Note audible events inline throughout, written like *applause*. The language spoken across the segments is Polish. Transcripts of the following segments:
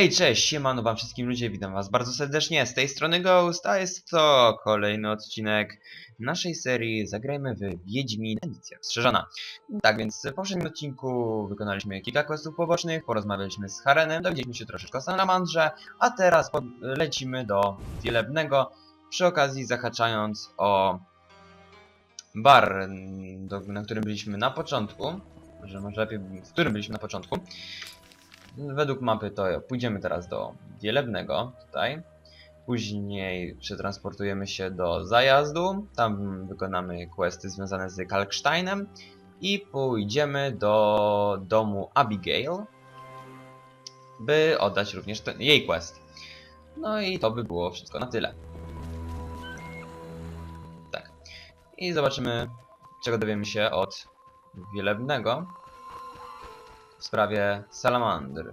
Hej, cześć, siemano wam wszystkim ludzie, witam was bardzo serdecznie, z tej strony Ghost, a jest to kolejny odcinek naszej serii Zagrajmy w Wiedźmin Edycja Strzeżona. Tak więc w poprzednim odcinku wykonaliśmy kilka questów pobocznych, porozmawialiśmy z Harenem, dowiedzieliśmy się troszeczkę o Salamandrze, a teraz lecimy do Wielebnego, przy okazji zahaczając o bar, do, na którym byliśmy na początku, może, może lepiej, w którym byliśmy na początku. Według mapy to pójdziemy teraz do Wielebnego, tutaj. Później przetransportujemy się do Zajazdu, tam wykonamy questy związane z Kalksteinem i pójdziemy do domu Abigail, by oddać również ten, jej quest. No i to by było wszystko na tyle. Tak. I zobaczymy, czego dowiemy się od Wielebnego w sprawie salamandr.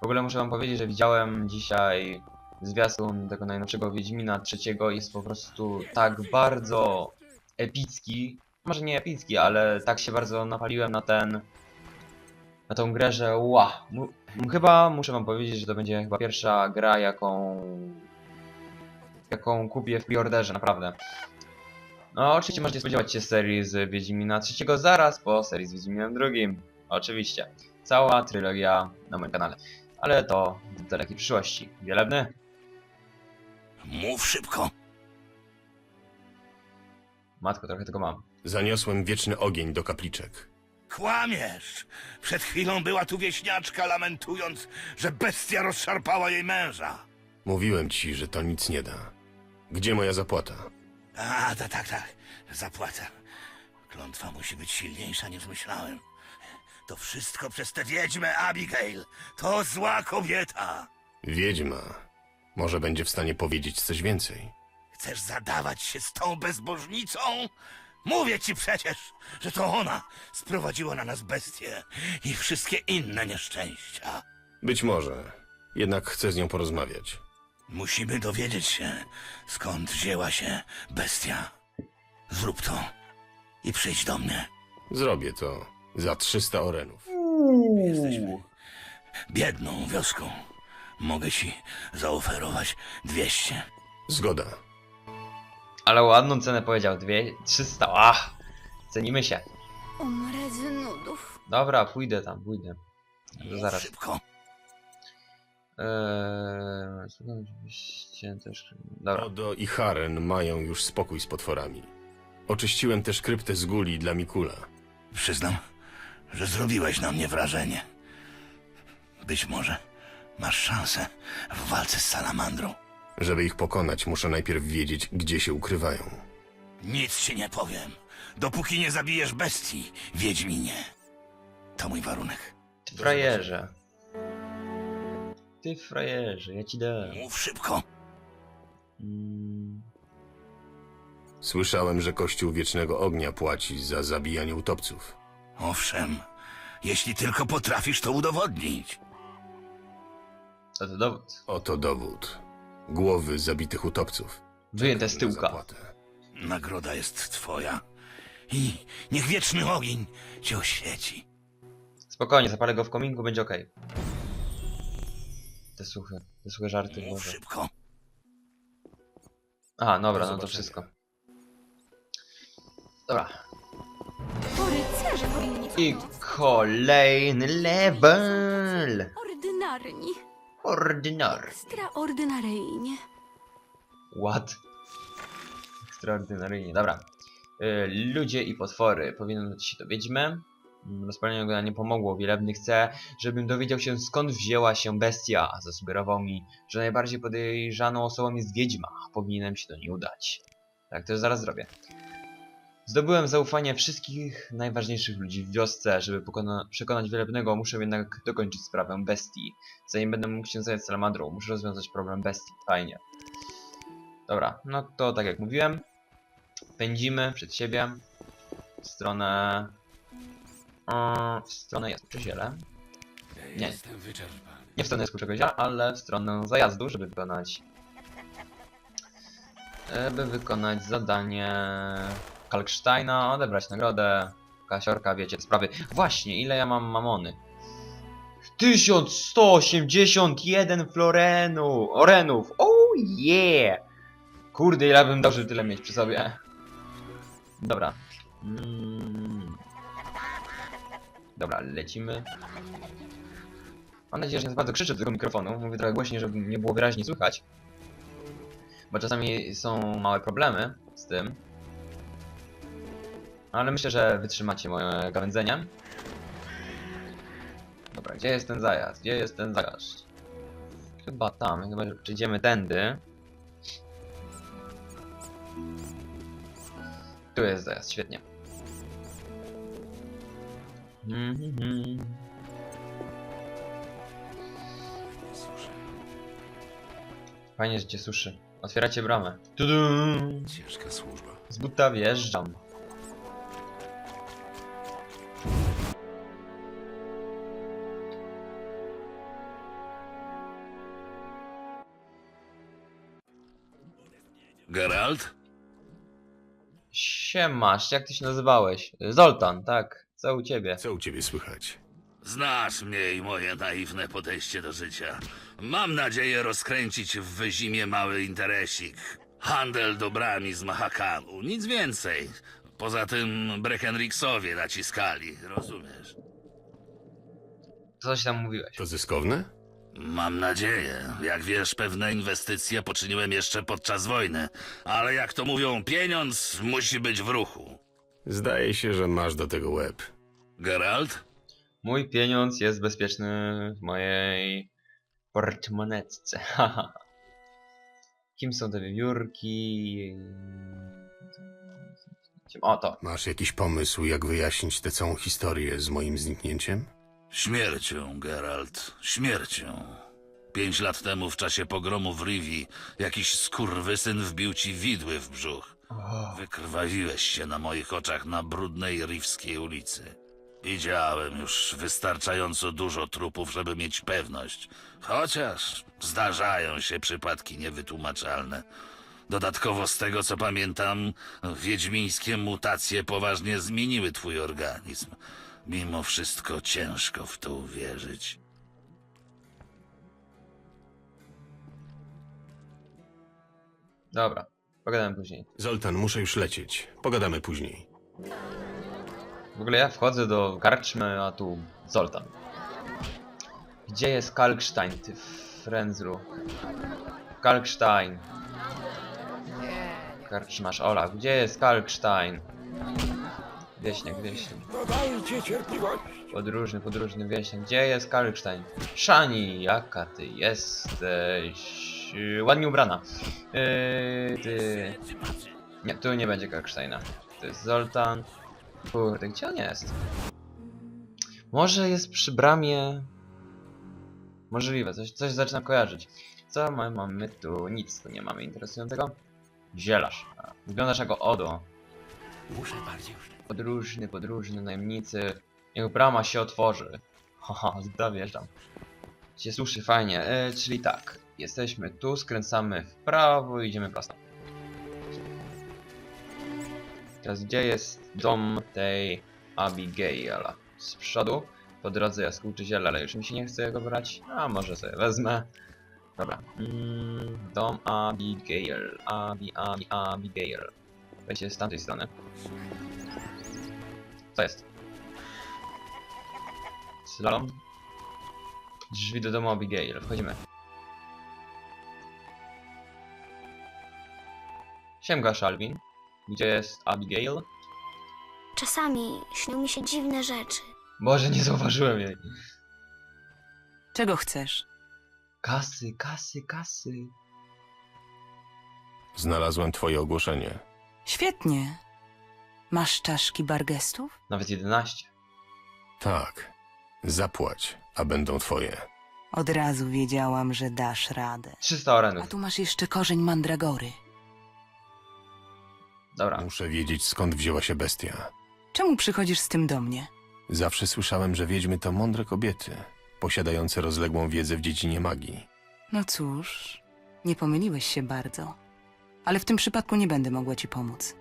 W ogóle muszę wam powiedzieć, że widziałem dzisiaj zwiastun tego najnowszego Wiedźmina trzeciego jest po prostu tak bardzo epicki. Może nie epicki, ale tak się bardzo napaliłem na ten na tą grę, że ła. Chyba muszę wam powiedzieć, że to będzie chyba pierwsza gra, jaką jaką kupię w preorderze, naprawdę. No, oczywiście możecie spodziewać się serii z Wiedźmina trzeciego zaraz po serii z Wiedźminem drugim. Oczywiście. Cała trylogia na moim kanale. Ale to w dalekiej przyszłości. Wielebny? Mów szybko. Matko, trochę tego mam. Zaniosłem wieczny ogień do kapliczek. Kłamiesz. Przed chwilą była tu wieśniaczka lamentując, że bestia rozszarpała jej męża. Mówiłem ci, że to nic nie da. Gdzie moja zapłata? A, tak, tak, tak. Zapłacę. Klątwa musi być silniejsza niż myślałem. To wszystko przez tę wiedźmę Abigail. To zła kobieta. Wiedźma. Może będzie w stanie powiedzieć coś więcej. Chcesz zadawać się z tą bezbożnicą? Mówię ci przecież, że to ona sprowadziła na nas bestię i wszystkie inne nieszczęścia. Być może. Jednak chcę z nią porozmawiać. Musimy dowiedzieć się, skąd wzięła się bestia. Zrób to i przyjdź do mnie. Zrobię to za 300 orenów. Jesteśmy biedną wioską. Mogę ci zaoferować 200. Zgoda. Ale ładną cenę powiedział. Dwie, 300. Ach! Cenimy się. Umrę z nudów. Dobra, pójdę tam, pójdę. Zaraz. Szybko. Eee, oczywiście też. Dobra. Odo i Haren mają już spokój z potworami. Oczyściłem też kryptę z guli dla Mikula. Przyznam, że zrobiłeś na mnie wrażenie. Być może masz szansę w walce z salamandrą. Żeby ich pokonać, muszę najpierw wiedzieć, gdzie się ukrywają. Nic ci nie powiem, dopóki nie zabijesz bestii, Wiedźminie. To mój warunek. Frajerze. Ty frajerze, ja ci dam. Mów szybko. Mm, Słyszałem, że Kościół Wiecznego Ognia płaci za zabijanie utopców. Owszem, jeśli tylko potrafisz to udowodnić. to to dowód. Oto dowód. Głowy zabitych utopców. Wyjęte z tyłka. zapłatę. Nagroda jest twoja. I niech wieczny ogień cię oświeci. Spokojnie, zapalę go w kominku, będzie okej. Te suche, te suche żarty Mów może. szybko. Aha, dobra, Do no to wszystko. Dobra. To rycerze powinni I kolejny level! Ordynarni. Ordynar. Ekstraordynaryjnie. What? Ekstraordynaryjnie, dobra. Y, ludzie i potwory. Powinien ci to wiedźmy. Mm, Rozpalenie go nie pomogło. Wielebny chce, żebym dowiedział się skąd wzięła się bestia. Zasugerował mi, że najbardziej podejrzaną osobą jest wiedźma. Powinienem się to nie udać. Tak, już zaraz zrobię. Zdobyłem zaufanie wszystkich najważniejszych ludzi w wiosce. Żeby przekonać Wielebnego, muszę jednak dokończyć sprawę bestii. Zanim będę mógł się zająć salamandrą, muszę rozwiązać problem bestii. Fajnie. Dobra, no to tak jak mówiłem, pędzimy przed siebie w stronę... e, w stronę Jaskuczyziele. Nie. Jestem wyczerpany. Nie w stronę Jaskuczyziela, ale w stronę zajazdu, żeby wykonać... e, by wykonać zadanie Kalksteina, odebrać nagrodę siorka, siorka, wiecie, sprawy. Właśnie, ile ja mam mamony? 1181 florenu, orenów, oh yeah! Kurde, ile bym dał, żeby tyle mieć przy sobie. Dobra. Mm. Dobra, lecimy. Mam nadzieję, że nie bardzo krzyczę do tego mikrofonu. Mówię trochę głośniej, żeby nie było wyraźnie słychać. Bo czasami są małe problemy z tym. Ale myślę, że wytrzymacie moje gawędzenie. Dobra, gdzie jest ten zajazd? Gdzie jest ten zajazd? Chyba tam, chyba że przejdziemy tędy. Tu jest zajazd, świetnie. Fajnie, że cię suszy. Otwieracie bramę. Tudum! Ciężka służba. Z buta wjeżdżam. Geralt? Siemasz, jak ty się nazywałeś? Zoltan, tak. Co u ciebie? Co u ciebie słychać? Znasz mnie i moje naiwne podejście do życia. Mam nadzieję rozkręcić w Wyzimie mały interesik. Handel dobrami z Mahakanu, nic więcej. Poza tym Breckenrixowie naciskali, rozumiesz? Coś tam mówiłeś. To zyskowne? Mam nadzieję. Jak wiesz, pewne inwestycje poczyniłem jeszcze podczas wojny. Ale jak to mówią, pieniądz musi być w ruchu. Zdaje się, że masz do tego łeb. Geralt? Mój pieniądz jest bezpieczny w mojej portmonetce. *laughs* haha. Kim są te wiewiórki? O, to. Masz jakiś pomysł, jak wyjaśnić tę całą historię z moim zniknięciem? Śmiercią, Geralt, śmiercią. Pięć lat temu w czasie pogromu w Rivi jakiś skurwysyn wbił ci widły w brzuch. Wykrwawiłeś się na moich oczach na brudnej riwskiej ulicy. Widziałem już wystarczająco dużo trupów, żeby mieć pewność. Chociaż zdarzają się przypadki niewytłumaczalne. Dodatkowo z tego co pamiętam, wiedźmińskie mutacje poważnie zmieniły twój organizm. Mimo wszystko ciężko w to uwierzyć. dobra. Pogadamy później. Zoltan, muszę już lecieć. Pogadamy później. W ogóle ja wchodzę do karczmy, a tu Zoltan. Gdzie jest Kalkstein, ty frędzlu? Kalkstein. Karczmasz Olaf. Gdzie jest Kalkstein? Wieśniak, wieśniak. Dodajcie cierpliwości. Podróżny, podróżny wieśniak. Gdzie jest Kalkstein? Szani, jaka ty jesteś? Yy, Ładnie ubrana. Yy, ty... Nie, tu nie będzie Kalksteina. To jest Zoltan. Kurde, gdzie on jest? Może jest przy bramie... Możliwe, coś, coś zaczynam kojarzyć. Co my mamy tu? Nic tu nie mamy interesującego. Zielarz. Wyglądasz jako Odo. Podróżny, podróżny, najemnicy. Niech brama się otworzy. *laughs* Haha, wjeżdżam. Się suszy fajnie. E, czyli tak. Jesteśmy tu, skręcamy w prawo i idziemy prosto. Teraz gdzie jest dom tej Abigaila? Z przodu. Po drodze jaskółczy ziele, ale już mi się nie chce go brać. A może sobie wezmę. Dobra. Mm, dom Abigail. Abi, Abi, Abigail. Będzie z tamtej strony. Co jest? Slalom? Drzwi do domu Abigail. Wchodzimy. Siemka, Shalvin. Gdzie jest Abigail? Czasami śnią mi się dziwne rzeczy. Boże, nie zauważyłem jej. Czego chcesz? Kasy, kasy, kasy. Znalazłem twoje ogłoszenie. Świetnie. Masz czaszki bargestów? Nawet 11. Tak. Zapłać, a będą twoje. Od razu wiedziałam, że dasz radę. 300 A orenów. tu masz jeszcze korzeń mandragory. Dobra. Muszę wiedzieć, skąd wzięła się bestia. Czemu przychodzisz z tym do mnie? Zawsze słyszałem, że wiedźmy to mądre kobiety, posiadające rozległą wiedzę w dziedzinie magii. No cóż, nie pomyliłeś się bardzo. Ale w tym przypadku nie będę mogła ci pomóc.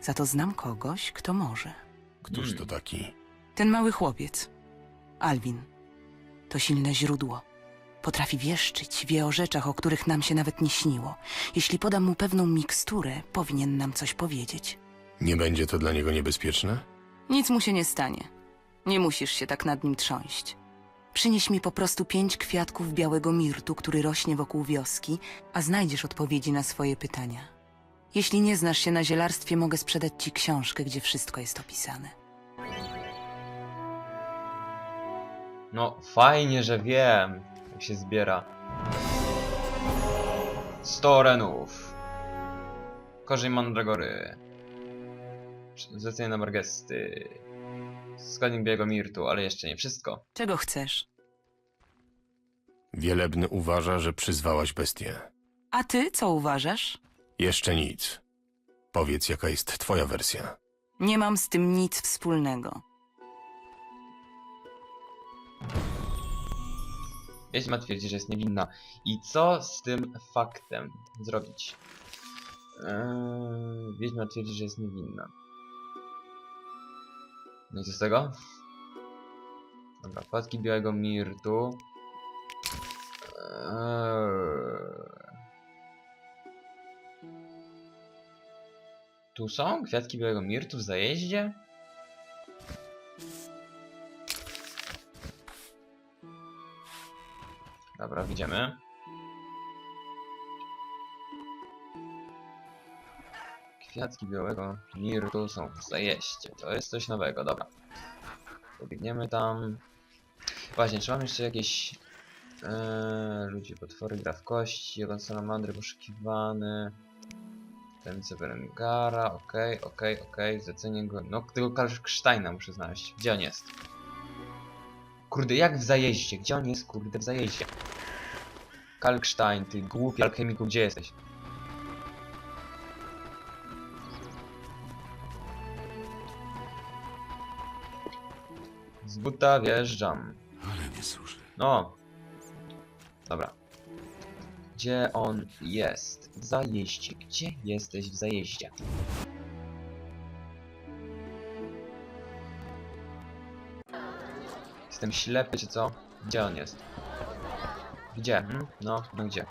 Za to znam kogoś, kto może. Któż Hmm. to taki? Ten mały chłopiec, Alwin, to silne źródło. Potrafi wieszczyć, wie o rzeczach, o których nam się nawet nie śniło. Jeśli podam mu pewną miksturę, powinien nam coś powiedzieć. Nie będzie to dla niego niebezpieczne? Nic mu się nie stanie. Nie musisz się tak nad nim trząść. Przynieś mi po prostu pięć kwiatków białego mirtu, który rośnie wokół wioski, a znajdziesz odpowiedzi na swoje pytania. Jeśli nie znasz się na zielarstwie, mogę sprzedać ci książkę, gdzie wszystko jest opisane. No, fajnie, że wiem, jak się zbiera. 100 renów. Korzeń mandragory. Zlecenie na margesty. Składnik białego mirtu, ale jeszcze nie wszystko. Czego chcesz? Wielebny uważa, że przyzwałaś bestię. A ty co uważasz? Jeszcze nic. Powiedz, jaka jest twoja wersja. Nie mam z tym nic wspólnego. Wiedźma twierdzi, że jest niewinna. I co z tym faktem zrobić? Eee, Wiedźma twierdzi, że jest niewinna. No i co z tego? Dobra, płatki białego mirtu. Eee... Tu są kwiatki białego mirtu w zajeździe? Dobra, widzimy. Kwiatki białego mirtu są w zajeździe. To jest coś nowego, dobra. Pobiegniemy tam. Właśnie, czy mam jeszcze jakieś... Eee, ludzie, potwory, gra w kości, ogon salamandry poszukiwany. Temce Berengara, okej, okej, okej, zlecenie go... No, tego Kalksztajna muszę znaleźć. Gdzie on jest? Kurde, jak w zajeździe? Gdzie on jest, kurde, w zajeździe? Kalkstein, ty głupi alchemiku, gdzie jesteś? Z buta wjeżdżam. Ale nie służy. No. Dobra. Gdzie on jest? W zajeździe. Gdzie jesteś w zajeździe? Jestem ślepy, czy co? Gdzie on jest? Gdzie? Hmm? No, no gdzie?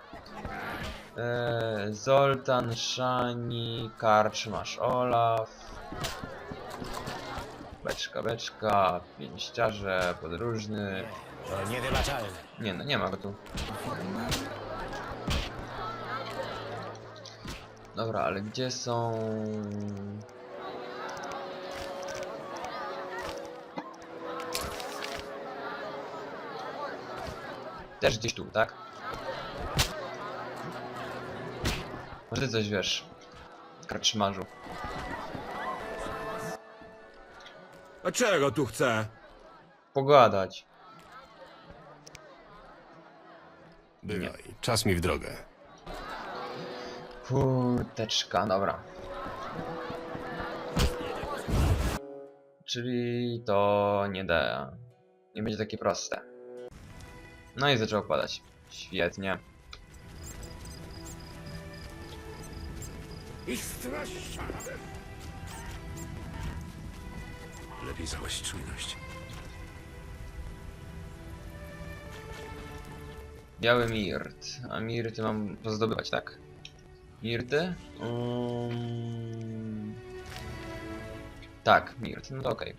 Eee, Zoltan, Szani, Karczmasz, Olaf. Beczka, beczka, pięściarze, podróżny. To niewybaczalne. Nie no, nie ma go tu. Dobra, ale gdzie są... Też gdzieś tu, tak? Może ty coś wiesz? Karczmarzu. A czego tu chce? Pogadać. Bywaj. Czas mi w drogę. Kurteczka, dobra. Czyli to nie da. Nie będzie takie proste. No i zaczęło padać. Świetnie. Lepiej zachować czujność. Biały mirt. A mirty mam pozdobywać, tak? Mirty? Um... Tak, mirt. No to okej.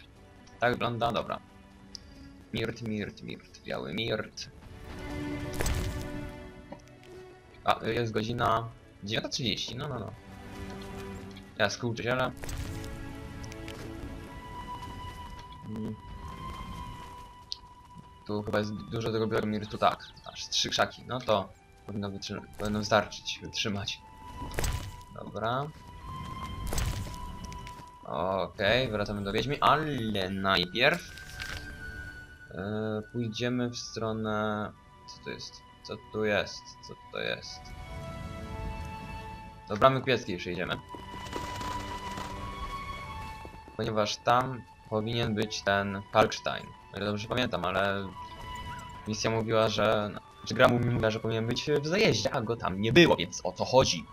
Tak wygląda, dobra. Mirt, mirt, mirt. Biały mirt. A, jest godzina 9.30, no no no. Ja współczuciele. Mm. Tu chyba jest dużo tego białego mirtu, tak. Aż trzy krzaki, no to powinno, powinno wystarczyć, wytrzymać. Dobra. Okej, wracamy do Wiedźmi, ale najpierw e, pójdziemy w stronę... Co to jest? Co tu jest? Co to jest? Do Bramy Kwieckiej przejdziemy. Ponieważ tam powinien być ten Kalkstein. O ile dobrze pamiętam, ale misja mówiła, że... Czy gra mi mówiła, że powinien być w zajeździe, a go tam nie było, więc o co chodzi?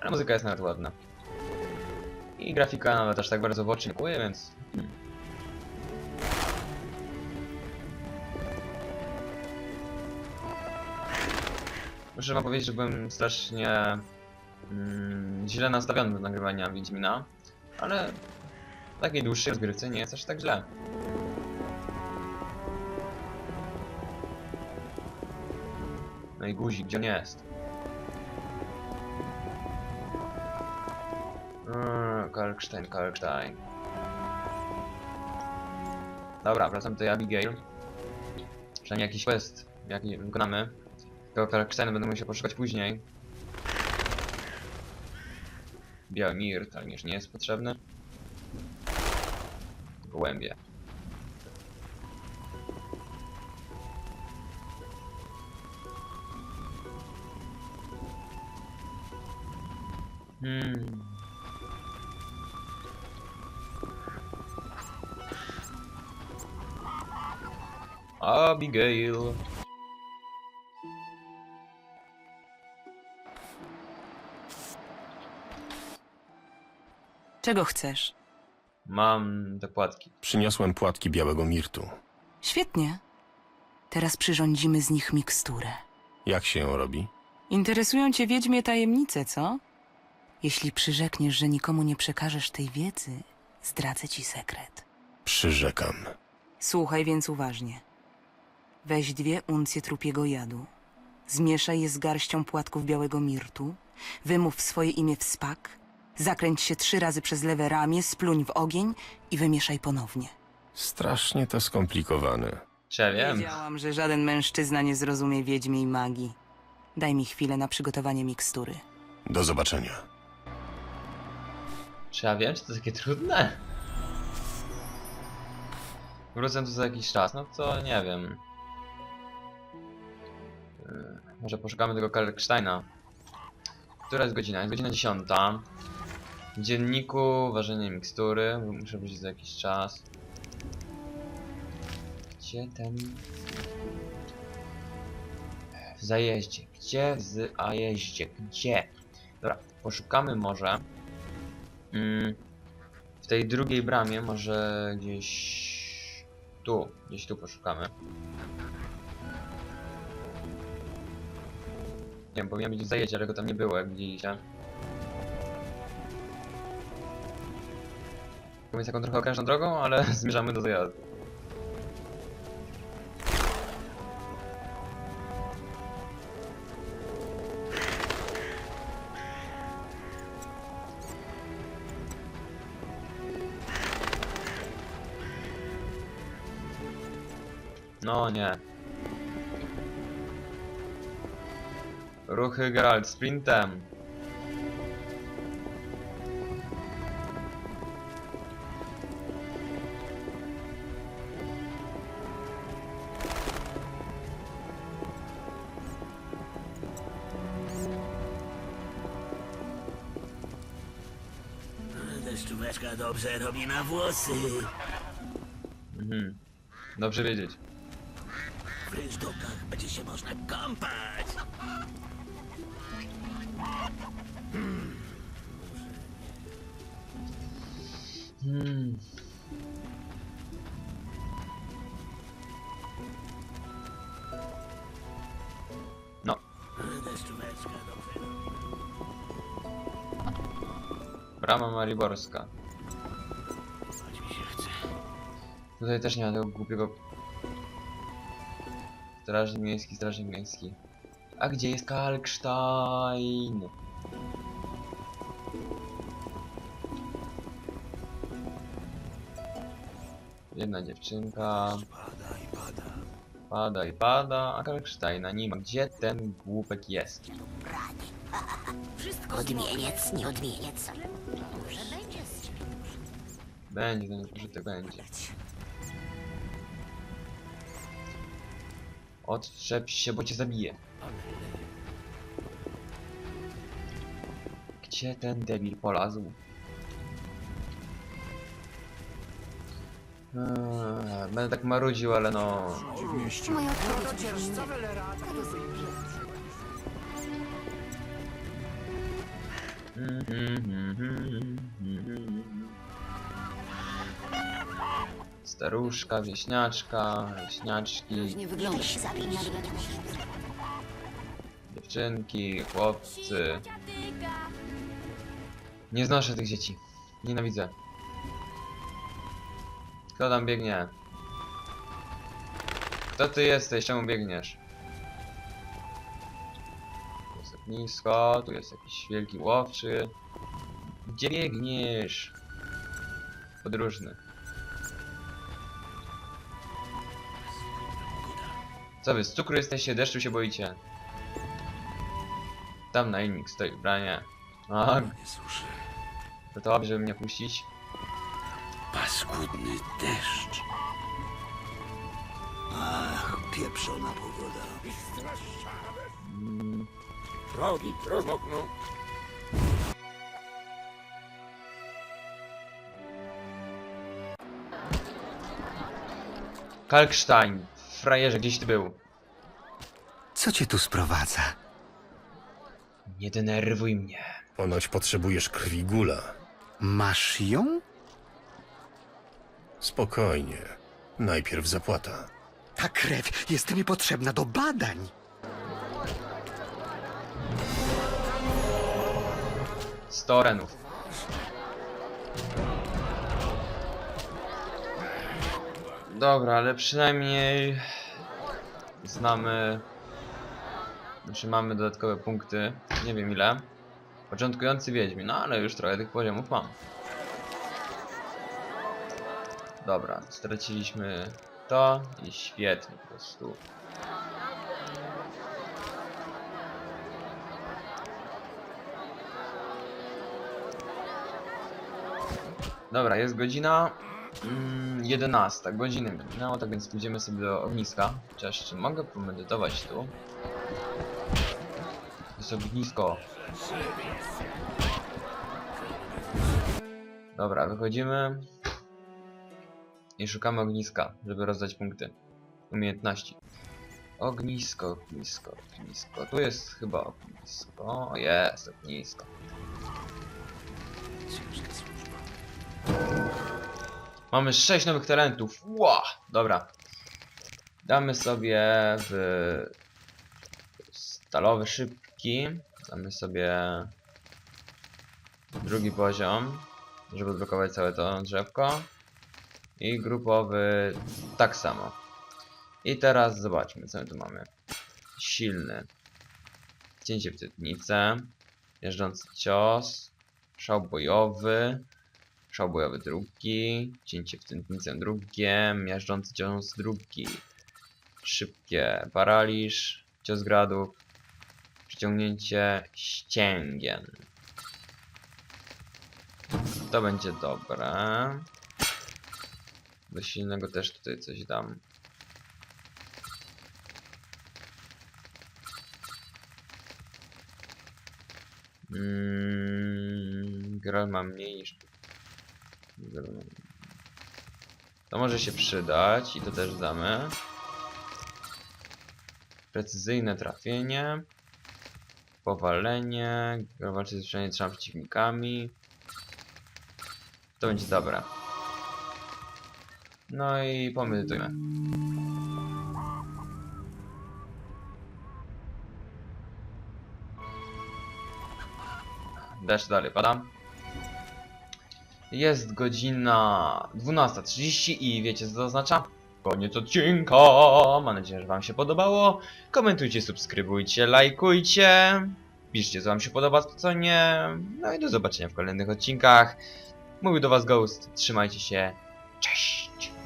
Ale muzyka jest nawet ładna. I grafika nawet aż tak bardzo w oczy nie kłuje, więc... Hmm. Muszę wam powiedzieć, że byłem strasznie mm, źle nastawiony do nagrywania Wiedźmina, ale w takiej dłuższej rozgrywce nie jest aż tak źle. No i guzik, gdzie on jest? Kalkstein, Kalkstein. Dobra, wracam do Abigail. Przynajmniej jakiś quest, jaki wykonamy. Tego Kalksteina będę musiał poszukać później. Biały mirt, ale już nie jest potrzebny. Gołębie. Hmm. Abigail. Czego chcesz? Mam te płatki. Przyniosłem płatki białego mirtu. Świetnie. Teraz przyrządzimy z nich miksturę. Jak się ją robi? Interesują cię wiedźmie tajemnice, co? Jeśli przyrzekniesz, że nikomu nie przekażesz tej wiedzy, zdradzę ci sekret. Przyrzekam. Słuchaj więc uważnie. Weź dwie uncje trupiego jadu. Zmieszaj je z garścią płatków białego mirtu. Wymów swoje imię w spak. Zakręć się trzy razy przez lewe ramię, spluń w ogień i wymieszaj ponownie. Strasznie to skomplikowane. Czy ja wiem? Wiedziałam, że żaden mężczyzna nie zrozumie wiedźmiej magii. Daj mi chwilę na przygotowanie mikstury. Do zobaczenia. Czy ja wiem, czy to takie trudne? Wrócę tu za jakiś czas, no to nie wiem. Yy, Może poszukamy tego Kalksteina. Która jest godzina? Jest godzina 10. W dzienniku ważenie mikstury. Muszę być za jakiś czas. Gdzie ten... W zajeździe. Gdzie w zajeździe? Gdzie? Dobra, poszukamy może. Mm, w tej drugiej bramie, może gdzieś tu, gdzieś tu poszukamy. Nie powinien być w zajeździe, ale go tam nie było, jak widzieliście. Więc taką trochę okrężną drogą, ale *laughs* zmierzamy do zajazdu. No nie. Ruchy Geralt sprintem. Dobrze robi na włosy. Mhm. Dobrze wiedzieć. W ryżdokach będzie się można kąpać. Hmm. No, Deszczóweczka dobrze brama Mariborska. Tutaj też nie ma tego głupiego... Strażnik miejski, strażnik miejski. A gdzie jest Kalkstein? Jedna dziewczynka. Pada i pada. Pada i pada, a Kalksteina nie ma. Gdzie ten głupek jest? Odmieniec, nie odmieniec. Będzie, ten użytek będzie. Odczep się, bo cię zabiję. Gdzie ten debil polazł? Eee, Będę tak marudził, ale no... Moja odpowiedź brzmi Staruszka, wieśniaczka, wieśniaczki, Nie wyglądasz dziewczynki, chłopcy. Nie znoszę tych dzieci. Nienawidzę. Kto tam biegnie? Kto ty jesteś? Czemu biegniesz? Tu jest ognisko, tu jest jakiś wielki łowczy. Gdzie biegniesz? Podróżny. Co wy, z cukru jesteście, deszczu się boicie? Tam najemnik stoi w branie. A, Nie suszy. gotowy, żeby mnie puścić? Paskudny deszcz. Ach, pieprzona pogoda. Mm, Drogi promokną. Kalkstein, frajerze, gdzieś ty był? Co cię tu sprowadza? Nie denerwuj mnie. Ponoć potrzebujesz krwi gula. Masz ją? Spokojnie. Najpierw zapłata. Ta krew jest mi potrzebna do badań. Sto renów. Dobra, ale przynajmniej znamy, znaczy mamy dodatkowe punkty, nie wiem ile. Początkujący Wiedźmin, no ale już trochę tych poziomów mam. Dobra, straciliśmy to i świetnie po prostu. Dobra, jest godzina mm, 11. Godziny będzie minęło, tak więc pójdziemy sobie do ogniska. Chociaż czy mogę pomedytować tu? Jest ognisko. Dobra, wychodzimy. I szukamy ogniska, żeby rozdać punkty. Umiejętności. Ognisko, ognisko, ognisko. Tu jest chyba ognisko. O, jest ognisko. Mamy 6 nowych talentów. Ła! Dobra. Damy sobie w stalowy szybki. Damy sobie drugi poziom, żeby odblokować całe to drzewko. I grupowy tak samo. I teraz zobaczmy, co my tu mamy. Silny. Cięcie w tytnicę. Jeżdżący cios. Szał bojowy. Szał bojowy drugi, cięcie w tętnicę drugie, miażdżący cios drugi, szybkie paraliż, cios gradów, przyciągnięcie ścięgien. To będzie dobre. Do silnego też tutaj coś dam. Mm, Gral ma mniej niż to może się przydać i to też damy. Precyzyjne trafienie. Powalenie. Walczy z zbliżenie trzema przeciwnikami. To będzie dobre. No i pomedytujmy. Deszcz dalej pada. Jest godzina 12.30 i wiecie co to oznacza? Koniec odcinka! Mam nadzieję, że wam się podobało. Komentujcie, subskrybujcie, lajkujcie. Piszcie co wam się podoba, co nie. No i do zobaczenia w kolejnych odcinkach. Mówił do was Ghost. Trzymajcie się. Cześć!